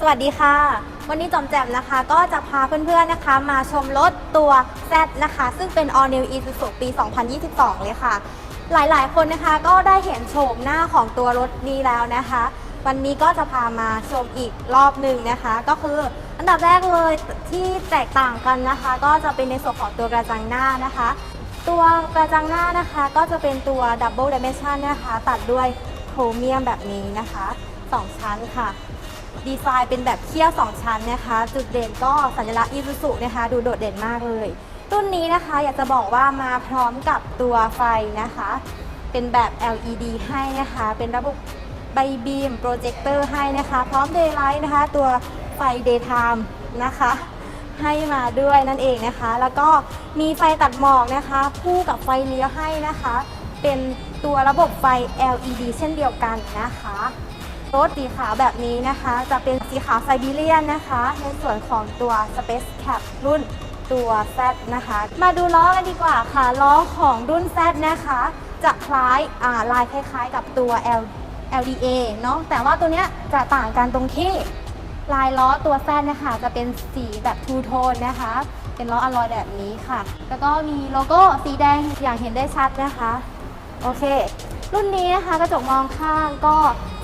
สวัสดีค่ะ วันนี้จอมแจ่มนะคะ ก็จะพาเพื่อนๆนะคะ มาชมรถตัว Z นะคะ ซึ่งเป็น All New Isuzu ปี 2022 เลยค่ะ หลายๆ คนนะคะก็ได้เห็นโฉมหน้าของตัวรถนี้แล้วนะคะ วันนี้ก็จะพามาชมอีกรอบหนึ่งนะคะ ก็คืออันดับแรกเลยที่แตกต่างกันนะคะ ก็จะเป็นในส่วนของตัวกระจังหน้านะคะ ตัวกระจังหน้านะคะก็จะเป็นตัว Double Dimension นะคะ ตัดด้วยโครเมียมแบบนี้นะคะ สองชั้นค่ะ ดีไซน์เป็นแบบเคี่ยว 2 ชั้นนะคะ จุดเด่นก็สัญลักษณ์ Isuzu นะคะ ดูโดดเด่นมากเลย รุ่นนี้นะคะอยากจะบอกว่ามาพร้อมกับตัวไฟนะคะ เป็นแบบ LED ให้นะคะ เป็นระบบใบบีมโปรเจคเตอร์ให้นะคะ พร้อม Daylight นะคะ ตัวไฟ Daytime นะคะให้มาด้วยนั่นเองนะคะ แล้วก็มีไฟตัดหมอกนะคะคู่กับไฟเลี้ยวให้นะคะ เป็นตัวระบบไฟ LED เช่นเดียวกันนะคะ รถสีขาวแบบนี้นะคะ จะเป็นสีขาวไซบีเรียนนะคะ ในส่วนของตัว Space Cap รุ่นตัว Z นะคะ มาดูล้อกันดีกว่าค่ะ ล้อของรุ่น Z นะคะ จะคล้ายาลายคล้ายๆ กับตัว L LDA เนาะแต่ว่าตัวเนี้ยจะต่างกันตรงที่ลายล้อตัวแซนนะคะจะเป็นสีแบบทูโทนนะคะ เป็นล้ออลลอยแบบนี้ค่ะ แล้วก็มีโลโก้สีแดงอย่างเห็นได้ชัดนะคะ โอเค รุ่นนี้นะคะกระจกมองข้างก็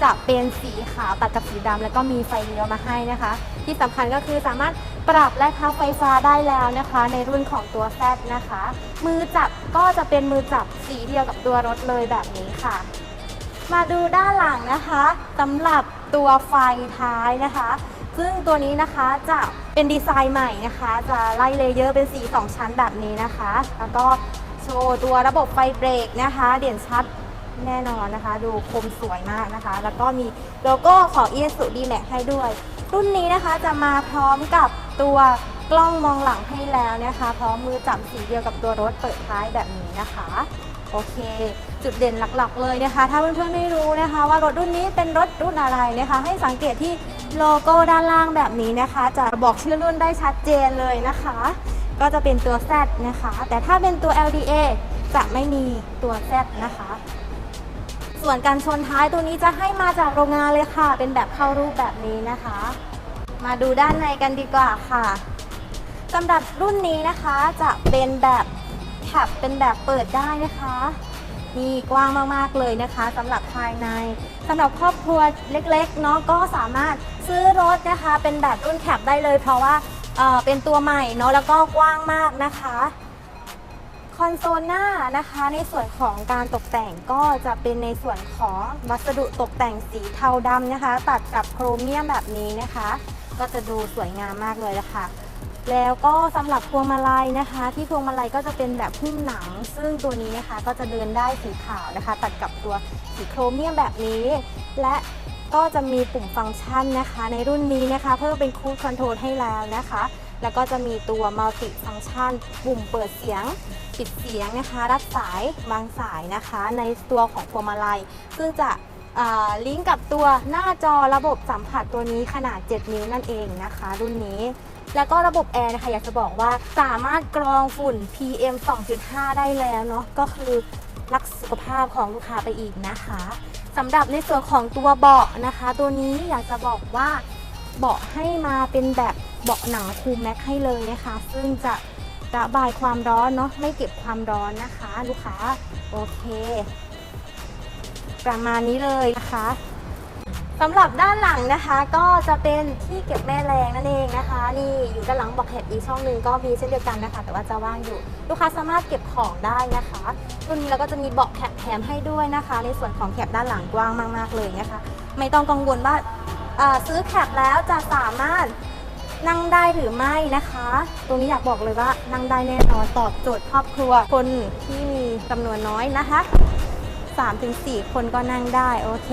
จะเป็นสีขาวตัดกับสีดำแล้วก็มีไฟเลี้ยวมาให้นะคะ ที่สำคัญก็คือสามารถปรับและพับไฟฟ้าได้แล้วนะคะ ในรุ่นของตัวแซนะคะ มือจับก็จะเป็นมือจับสีเดียวกับตัวรถเลยแบบนี้ค่ะ มาดูด้านหลังนะคะสำหรับตัวไฟท้ายนะคะ ซึ่งตัวนี้นะคะจะเป็นดีไซน์ใหม่นะคะ จะไล่เลเยอร์เป็นสี 2 ชั้นแบบนี้นะคะ แล้วก็ โชว์ตัวระบบไฟเบรกนะคะ เด่นชัดแน่นอนนะคะ ดูคมสวยมากนะคะ แล้วก็มีโลโก้ของ i s u d m a x ให้ด้วย รุ่นนี้นะคะจะมาพร้อมกับตัวกล้องมองหลังให้แล้วนะคะ พร้อมมือจับสีเดียวกับตัวรถเปิดท้ายแบบนี้นะคะ โอเค จุดเด่นหลักๆ เลยนะคะ ถ้าเพื่อนๆไม่รู้นะคะ ว่ารถรุ่นนี้เป็นรถรุ่นอะไรนะคะ ให้สังเกตที่โลโก้ด้านล่างแบบนี้นะคะ จะบอกชื่อรุ่นได้ชัดเจนเลยนะคะ ก็จะเป็นตัว Z นะคะ แต่ถ้าเป็นตัว LDA จะไม่มีตัว Z นะคะ ส่วนการชนท้ายตัวนี้จะให้มาจากโรงงานเลยค่ะ เป็นแบบเข้ารูปแบบนี้นะคะ มาดูด้านในกันดีกว่าค่ะสำหรับรุ่นนี้นะคะจะเป็นแบบแคปเป็นแบบเปิดได้นะคะนี่กว้างมากๆเลยนะคะสำหรับภายในสำหรับครอบครัวเล็กๆเนาะก็สามารถซื้อรถนะคะ เป็นแบบรุ่นแคปได้เลย เพราะว่า เอ่อเป็นตัวใหม่เนาะแล้วก็กว้างมากนะคะ คอนโซลหน้านะคะในส่วนของการตกแต่งก็จะเป็นในส่วนของวัสดุตกแต่งสีเทาดำนะคะ ตัดกับโครเมียมแบบนี้นะคะ ก็จะดูสวยงามมากเลยนะคะแล้วก็สำหรับพวงมาลัยนะคะ ที่พวงมาลัยก็จะเป็นแบบหุ้มหนัง ซึ่งตัวนี้นะคะก็จะเดินได้สีขาวนะคะ ตัดกับตัวสีโครเมียมแบบนี้ และ ก็จะมีปุ่มฟังก์ชันนะคะ ในรุ่นนี้นะคะ เพิ่มเป็นคูดคอนโทรลให้แล้วนะคะ แล้วก็จะมีตัวมัลติฟังก์ชัน ปุ่มเปิดเสียง ปิดเสียงนะคะ รับสายบางสายนะคะ ในตัวของพวงมาลัย ซึ่งจะลิงก์กับตัวหน้าจอระบบสัมผัสตัวนี้ขนาด 7 นิ้วนั่นเองนะคะ รุ่นนี้ แล้วก็ระบบแอร์นะคะอยากจะบอกว่าสามารถกรองฝุ่น PM 2.5 ได้แล้วเนาะก็คือรักสุขภาพของลูกค้าไปอีกนะคะ สำหรับในส่วนของตัวเบาะนะคะ ตัวนี้อยากจะบอกว่าเบาะให้มาเป็นแบบเบาะหนังคูลแม็กให้เลยนะคะ ซึ่งจะระบายความร้อนเนาะไม่เก็บความร้อนนะคะ ลูกค้าโอเค ประมาณนี้เลยนะคะ สำหรับด้านหลังนะคะก็จะเป็นที่เก็บแม่แรงนั่นเองนะคะ นี่อยู่ด้านหลังบอกแฮดอีกช่องหนึ่งก็มีเช่นเดียวกันนะคะ แต่ว่าจะว่างอยู่ ลูกค้าสามารถเก็บของได้นะคะรุ่นนี้เราก็จะมีเบาะแคปแถมให้ด้วยนะคะ ในส่วนของแคปด้านหลังกว้างมาก ๆ เลยนะคะ ไม่ต้องกังวลว่าซื้อแคปแล้วจะสามารถนั่งได้หรือไม่นะคะ ตรงนี้อยากบอกเลยว่านั่งได้แน่นอนตอบโจทย์ครอบครัวคนที่มีจำนวนน้อยนะคะ3-4 คนก็นั่งได้โอเค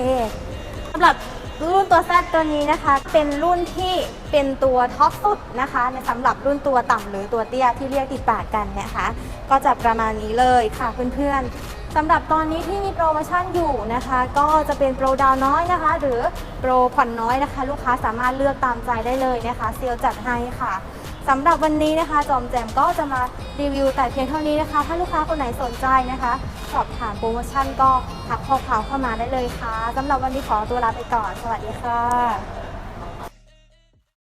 สำหรับรุ่นตัว Z ตัวนี้นะคะ เป็นรุ่นที่เป็นตัวท็อปสุดนะคะในสำหรับรุ่นตัวต่ำหรือตัวเตี้ยที่เรียกติดปากกันนะคะ ก็จะประมาณนี้เลยค่ะเพื่อนๆสำหรับตอนนี้ที่มีโปรโมชั่นอยู่นะคะ ก็จะเป็นโปรดาวน้อยนะคะ หรือโปรผ่อนน้อยนะคะ ลูกค้าสามารถเลือกตามใจได้เลยนะคะเซลจัดให้ค่ะ สำหรับวันนี้นะคะ จอมแจมก็จะมารีวิวแต่เพียงเท่านี้นะคะ ถ้าลูกค้าคนไหนสนใจนะคะ สอบถามโปรโมชั่นก็ทักข้อความเข้ามาได้เลยค่ะสำหรับวันนี้ขอตัวลาไปก่อน สวัสดีค่ะ